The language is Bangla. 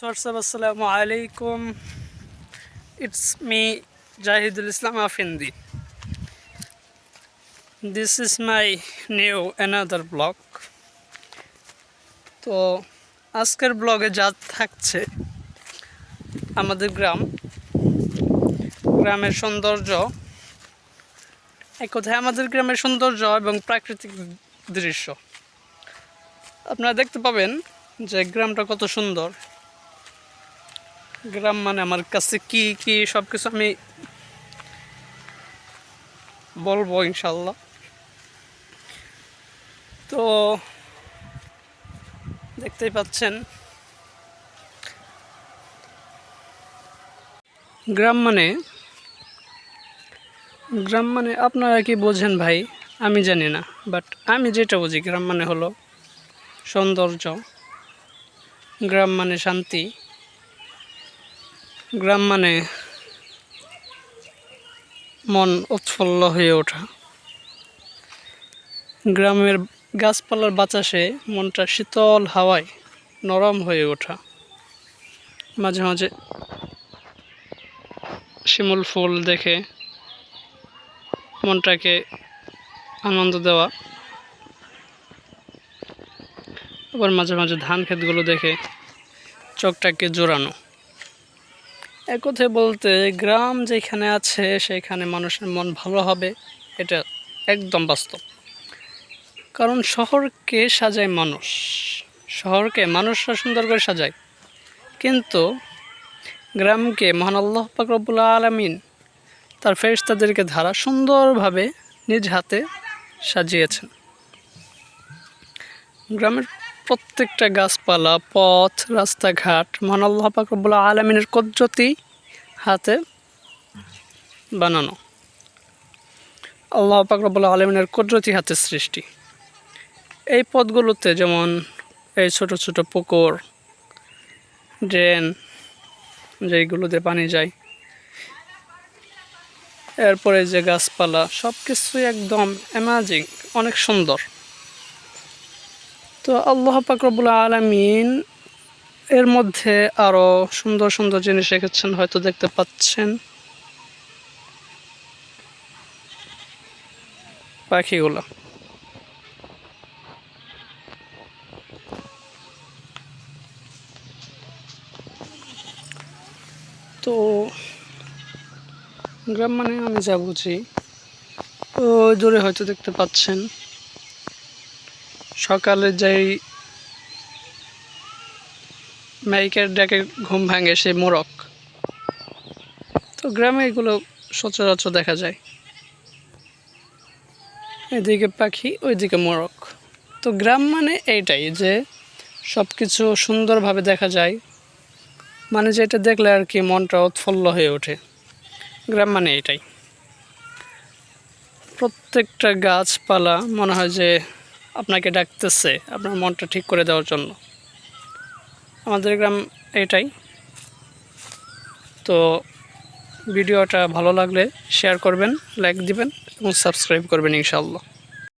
হোয়াটসঅ্যাপ আসসালামু আলাইকুম। It's me Jahidul Islam Afindi this is my new another blog তো আজকের ব্লগে যা থাকছে, আমাদের গ্রাম। গ্রামের সৌন্দর্য। এক কথায় আমাদের গ্রামের সৌন্দর্য এবং প্রাকৃতিক দৃশ্য। আপনারা দেখতে পাবেন যে গ্রামটা কত সুন্দর। গ্রাম মানে আমার কাছে কি কি সব কিছু আমি বলব ইনশাল্লাহ। তো দেখতেই পাচ্ছেন, গ্রাম মানে গ্রাম মানে আপনারা কি বোঝেন ভাই? আমি জানি না বাট আমি যেটা বুঝি, গ্রাম মানে হলো সৌন্দর্য। গ্রাম মানে শান্তি। গ্রাম মানে মন উৎফুল্ল হয়ে ওঠা। গ্রামের গাছপালার বাতাসে মনটা শীতল হাওয়ায় নরম হয়ে ওঠা। মাঝে মাঝে শিমুল ফুল দেখে মনটাকে আনন্দ দেওয়া। আবার মাঝে মাঝে ধান ক্ষেতগুলো দেখে চোখটাকে জোরানো এক কথায় বলতে গ্রাম যেখানে আছে, সেখানে মানুষের মন ভালো হবে, এটা একদম বাস্তব। কারণ শহরকে সাজায় মানুষ, শহরকে মানুষরা সুন্দর করে সাজায়। কিন্তু গ্রামকে মহান আল্লাহ পাকরবুল্লা আলমিন তার ফেরিস্তাদেরকে ধারা সুন্দরভাবে নিজ হাতে সাজিয়েছেন। গ্রামের প্রত্যেকটা গাছপালা, পথ, রাস্তাঘাট, মহান আল্লাহ পাকরবুল্লা আলমিনের কদ্রতি হাতে বানানো। আল্লাহ পাকরবুল্লা আলমিনের কদ্রতি হাতে সৃষ্টি। এই পথগুলোতে যেমন এই ছোট ছোট পুকুর, ড্রেন যেইগুলোতে পানি যায়, এরপরে যে গাছপালা সব কিছুই একদম অ্যামাজিং অনেক সুন্দর। তো আল্লাহ পাকরবুল আলমিন এর মধ্যে আরও সুন্দর সুন্দর জিনিস রেখেছেন, হয়তো দেখতে পাচ্ছেন। পাখিগুলো। তো গ্রাম মানে আমি যা বুঝি দূরে হয়তো দেখতে পাচ্ছেন। সকালে যেই মাইকের ডাকে ঘুম ভাঙে সেই মোরক তো গ্রামে এগুলো সচরাচর দেখা যায়। এদিকে পাখি, ওইদিকে মোরক তো গ্রাম মানে এইটাই যে সব কিছু সুন্দরভাবে দেখা যায়। মানে যেটা দেখলে আর কি মনটা উৎফুল্ল হয়ে ওঠে। গ্রাম মানে এটাই প্রত্যেকটা গাছপালা মনে হয় যে আপনাকে ডাকতেছে আপনার মনটা ঠিক করে দেওয়ার জন্য। আমাদের গ্রাম এটাই। তো ভিডিওটা ভালো লাগলে শেয়ার করবেন লাইক দিবেন এবং সাবস্ক্রাইব করবেন ইনশাআল্লাহ।